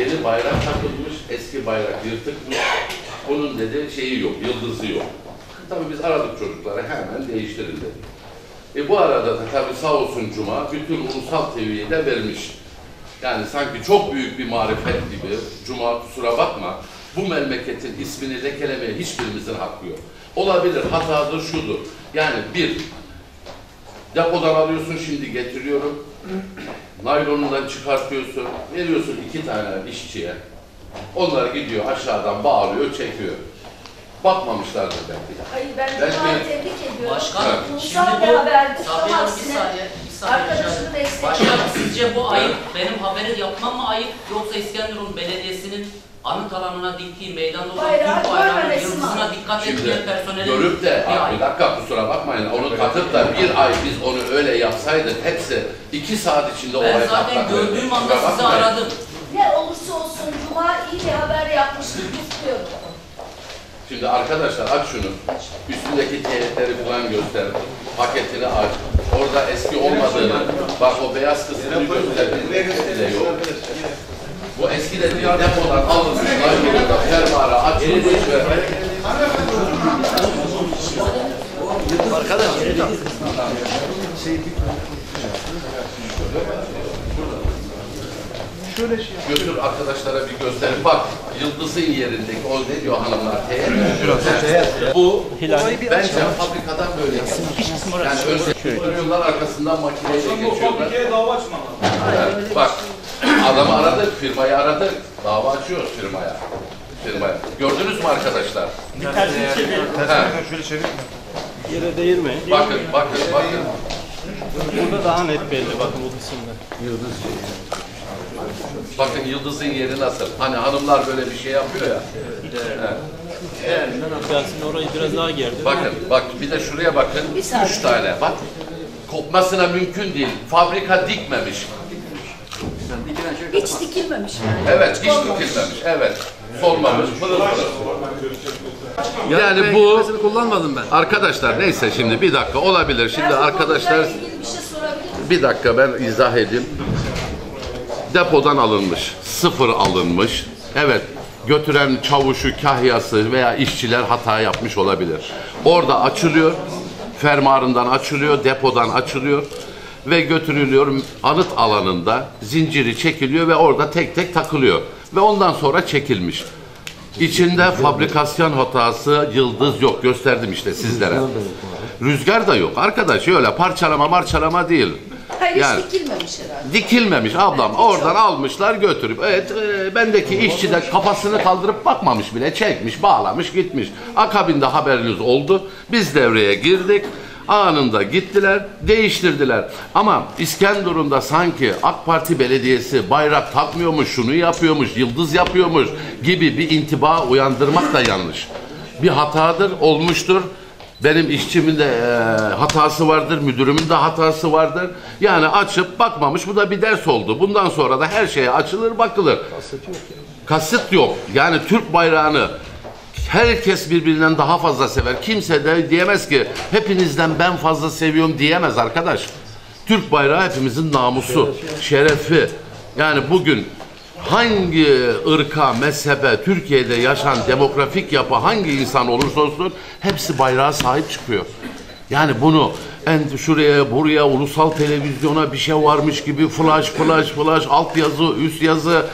Yeni bayrak takılmış, eski bayrak yırtıkmış. Bunun dedi şeyi yok, yıldızı yok. Tabii biz aradık çocuklara hemen değiştirin dedik. E bu arada da tabii sağ olsun Cuma bütün ulusal TV'yi de vermiş. Yani sanki çok büyük bir marifet gibi. Cuma kusura bakma. Bu memleketin ismini lekelemeye hiçbirimizin hakkı yok. Olabilir, hatadır, şudur. Yani bir, depodan alıyorsun şimdi getiriyorum. Naylonundan çıkartıyorsun, veriyorsun iki tane işçiye. Onlar gidiyor aşağıdan bağırıyor, çekiyor. Bakmamışlardır belki de. Hayır ben Ben tebrik ediyorum. Başkanım, Ulusal şimdi bu haberdi. Safiye Hanım bir aksine saniye, arkadaşını destekliyor. Başkanım sizce bu ayıp benim haberi yapmam mı ayıp yoksa İskenderun Belediyesi'nin anıt alanına diktiği meydanda olan Bayrağı Türk bayrağının görmemesi yıldızına dikkat Şimdi etmeyen personelin görüp de bir "Aa, ayıp. bir dakika kusura bakmayın onu katıp da bir ay biz onu öyle yapsaydık hepsi iki saat içinde Ben olay zaten patlak gördüğüm anda Kusura sizi bakmayın. aradım. Ne olursa olsun Cuma iyi bir haber yapmıştır. Kutluyorum. Şimdi arkadaşlar aç şunu. Üstündeki teyitleri falan göster. Paketini aç. Orada eski olmadığını, bak o beyaz kısmını göster. Eski de yok. Bu eski de depodan alınmış. Naylonunda fermuara açılmış ve götür arkadaşlara bir göster. Bak yıldızın yerindeki o ne diyor hanımlar? Teyit. Bu bence fabrikadan böyle gelmiş. Yani önce görüyorlar arkasından makineyle geçiyorlar. Fabrikaya dava açma. Evet, bak adamı aradık, firmayı aradık. Dava açıyoruz firmaya. Firmaya. Gördünüz mü arkadaşlar? Ha, Şöyle çevir. Yere değirme. bakın, bakın, bakın. Burada daha net belli bakın bu kısımda. Bakın yıldızın yeri nasıl? Hani hanımlar böyle bir şey yapıyor ya. Yasin orayı biraz daha gerdi. Bakın, bak bir de şuraya bakın. Üç tane. Bak. Kopmasına mümkün değil. Fabrika dikmemiş. Hiç dikilmemiş yani. Evet, hiç dikilmemiş. Evet. Solmamış, pırıl pırıl. Yani bu kullanmadım ben. arkadaşlar neyse şimdi bir dakika olabilir. Şimdi arkadaşlar şey bir dakika ben izah edeyim. Depodan alınmış, sıfır alınmış. Evet, götüren çavuşu, kahyası veya işçiler hata yapmış olabilir. Orada açılıyor, fermuarından açılıyor, depodan açılıyor ve götürülüyor anıt alanında zinciri çekiliyor ve orada tek tek takılıyor ve ondan sonra çekilmiş. İçinde fabrikasyon hatası, yıldız yok. Gösterdim işte sizlere. Rüzgar da yok. Arkadaş öyle parçalama marçalama değil. Hayır Yani- hiç dikilmemiş herhalde. Dikilmemiş ablam. Evet, Oradan çok. almışlar götürüp. Evet e, bendeki işçi de kafasını kaldırıp bakmamış bile. Çekmiş, bağlamış, gitmiş. Akabinde haberiniz oldu. Biz devreye girdik. Anında gittiler, değiştirdiler. Ama İskenderun'da sanki AK Parti belediyesi bayrak takmıyormuş, şunu yapıyormuş, yıldız yapıyormuş gibi bir intiba uyandırmak da yanlış. Bir hatadır, olmuştur. Benim işçimin de e, hatası vardır, müdürümün de hatası vardır. Yani açıp bakmamış. Bu da bir ders oldu. Bundan sonra da her şeye açılır, bakılır. Kasıt yok. Yani Türk bayrağını herkes birbirinden daha fazla sever. Kimse de diyemez ki hepinizden ben fazla seviyorum diyemez arkadaş. Türk bayrağı hepimizin namusu, şerefi. Yani bugün hangi ırka, mezhebe, Türkiye'de yaşayan demografik yapı hangi insan olursa olsun hepsi bayrağa sahip çıkıyor. Yani bunu en şuraya buraya ulusal televizyona bir şey varmış gibi flash flash flash alt yazı üst yazı.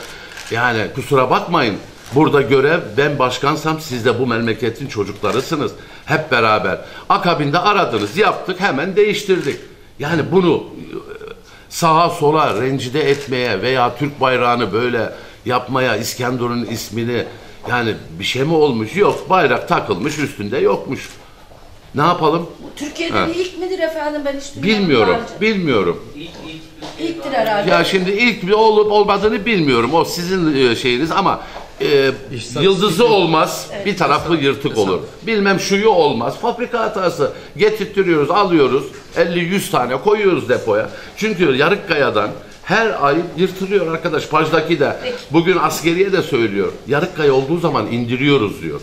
Yani kusura bakmayın burada görev ben başkansam siz de bu memleketin çocuklarısınız. Hep beraber. Akabinde aradınız yaptık hemen değiştirdik. Yani bunu sağa sola rencide etmeye veya Türk bayrağını böyle yapmaya İskenderun'un ismini yani bir şey mi olmuş? Yok bayrak takılmış üstünde yokmuş. Ne yapalım? Bu Türkiye'de Ha. bir ilk midir efendim ben hiç duymadım. Bilmiyorum. daha önce. Bilmiyorum. İlk, ilk, İlktir herhalde. Ya şimdi ilk bir olup olmadığını bilmiyorum. O sizin e, şeyiniz ama e, yıldızı olmaz. Bir tarafı yırtık olur. Bilmem şuyu olmaz. Fabrika hatası. Getirtiyoruz, alıyoruz. 50-100 tane koyuyoruz depoya. Çünkü Yarıkkaya'dan her ay yırtılıyor arkadaş. Pajdaki de. Bugün askeriye de söylüyor. Yarıkkaya olduğu zaman indiriyoruz diyor.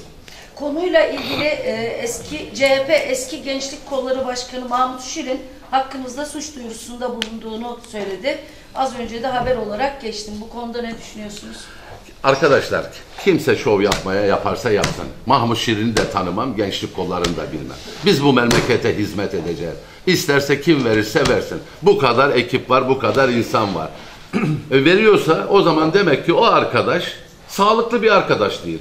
Konuyla ilgili e, eski CHP eski Gençlik Kolları Başkanı Mahmut Şirin hakkımızda suç duyurusunda bulunduğunu söyledi. Az önce de haber olarak geçtim. Bu konuda ne düşünüyorsunuz? Arkadaşlar kimse şov yapmaya yaparsa yapsın. Mahmut Şirin'i de tanımam, gençlik kollarını da bilmem. Biz bu memlekete hizmet edeceğiz. İsterse kim verirse versin. Bu kadar ekip var, bu kadar insan var. E, veriyorsa o zaman demek ki o arkadaş sağlıklı bir arkadaş değil.